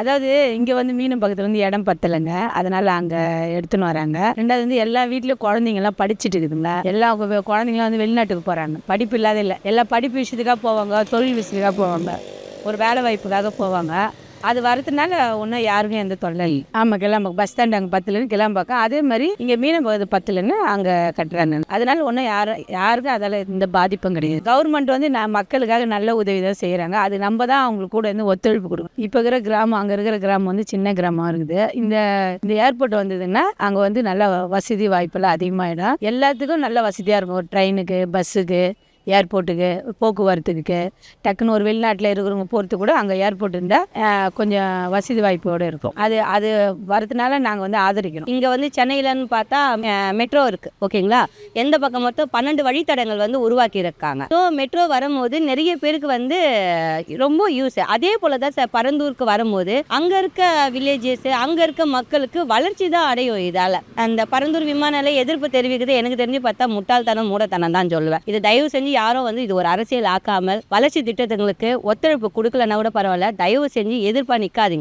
அதாவது இங்கே வந்து மீனம் பக்கத்தில் வந்து இடம் பத்தலைங்க. அதனால் அங்கே எடுத்துன்னு வராங்க. ரெண்டாவது வந்து எல்லா வீட்லேயும் குழந்தைங்கலாம் படிச்சுட்டு இருக்குதுங்களா? எல்லா குழந்தைங்களும் வந்து வெளிநாட்டுக்கு போகிறாங்க படிப்பு இல்லாத இல்லை. எல்லா படிப்பு விஷயத்துக்காக போவாங்க தொழில் விஷயத்துக்காக போவாங்க. ஒரு வேலை வாய்ப்புக்காக போவாங்க. அது வரதுனால ஒன்றும் யாருக்கும் எந்த தொல்லை ஆமாம் கிளம்பாக்கம் பஸ் ஸ்டாண்ட் அங்கே பத்துலன்னு கிளம்பாக்கம். அதே மாதிரி இங்கே மீனம் பக்கத்து பத்துலன்னு அங்கே கட்டுறாங்க. அதனால ஒன்றும் யாரும் யாருக்கும் அதால் இந்த பாதிப்பும் கிடையாது. கவர்மெண்ட் வந்து நான் மக்களுக்காக நல்ல உதவி தான் செய்கிறாங்க அது நம்ம தான் அவங்களுக்கு கூட வந்து ஒத்துழைப்பு கொடுக்கணும். இப்போ இருக்கிற கிராமம் அங்கே இருக்கிற கிராமம் வந்து சின்ன கிராமம் இருக்குது. இந்த இந்த ஏர்போர்ட் வந்ததுன்னா அங்கே வந்து நல்ல வசதி வாய்ப்பெல்லாம் அதிகமாகிடும் எல்லாத்துக்கும் நல்ல வசதியாக இருக்கும். ஒரு ட்ரெயினுக்கு பஸ்ஸுக்கு ஏர்போர்ட்டுக்கு போக்குவரத்துக்கு டக்குன்னு ஒரு வெளிநாட்டில் இருக்கிறவங்க போகிறது கூட அங்கே ஏர்போர்ட் இருந்தால் கொஞ்சம் வசதி வாய்ப்போடு இருக்கும். அது அது வரதுனால நாங்கள் வந்து ஆதரிக்கிறோம். இங்கே வந்து சென்னையிலன்னு பார்த்தா மெட்ரோ இருக்குது ஓகேங்களா? எந்த பக்கம் மொத்தம் பன்னெண்டு வழித்தடங்கள் வந்து உருவாக்கி இருக்காங்க ஸோ மெட்ரோ வரும்போது நிறைய பேருக்கு வந்து ரொம்ப யூஸ் அதே போல் தான் சார் பரந்தூருக்கு வரும்போது அங்கே இருக்க வில்லேஜஸ் அங்கே இருக்க மக்களுக்கு வளர்ச்சி தான் அடையும் இதால். அந்த பரந்தூர் விமான நிலைய எதிர்ப்பு தெரிவிக்கிறது எனக்கு தெரிஞ்சு பார்த்தா முட்டாள்தனம் மூடத்தனம் தான் சொல்லுவேன். இது தயவு செஞ்சு யாரும் வந்து இது ஒரு அரசியல் ஆக்காமல் வளர்ச்சி திட்டங்களுக்கு ஒத்துழைப்பு கொடுக்கலன்னா கூட பரவாயில்ல. தயவு செஞ்சு எதிர்ப்பா நிற்காதீங்க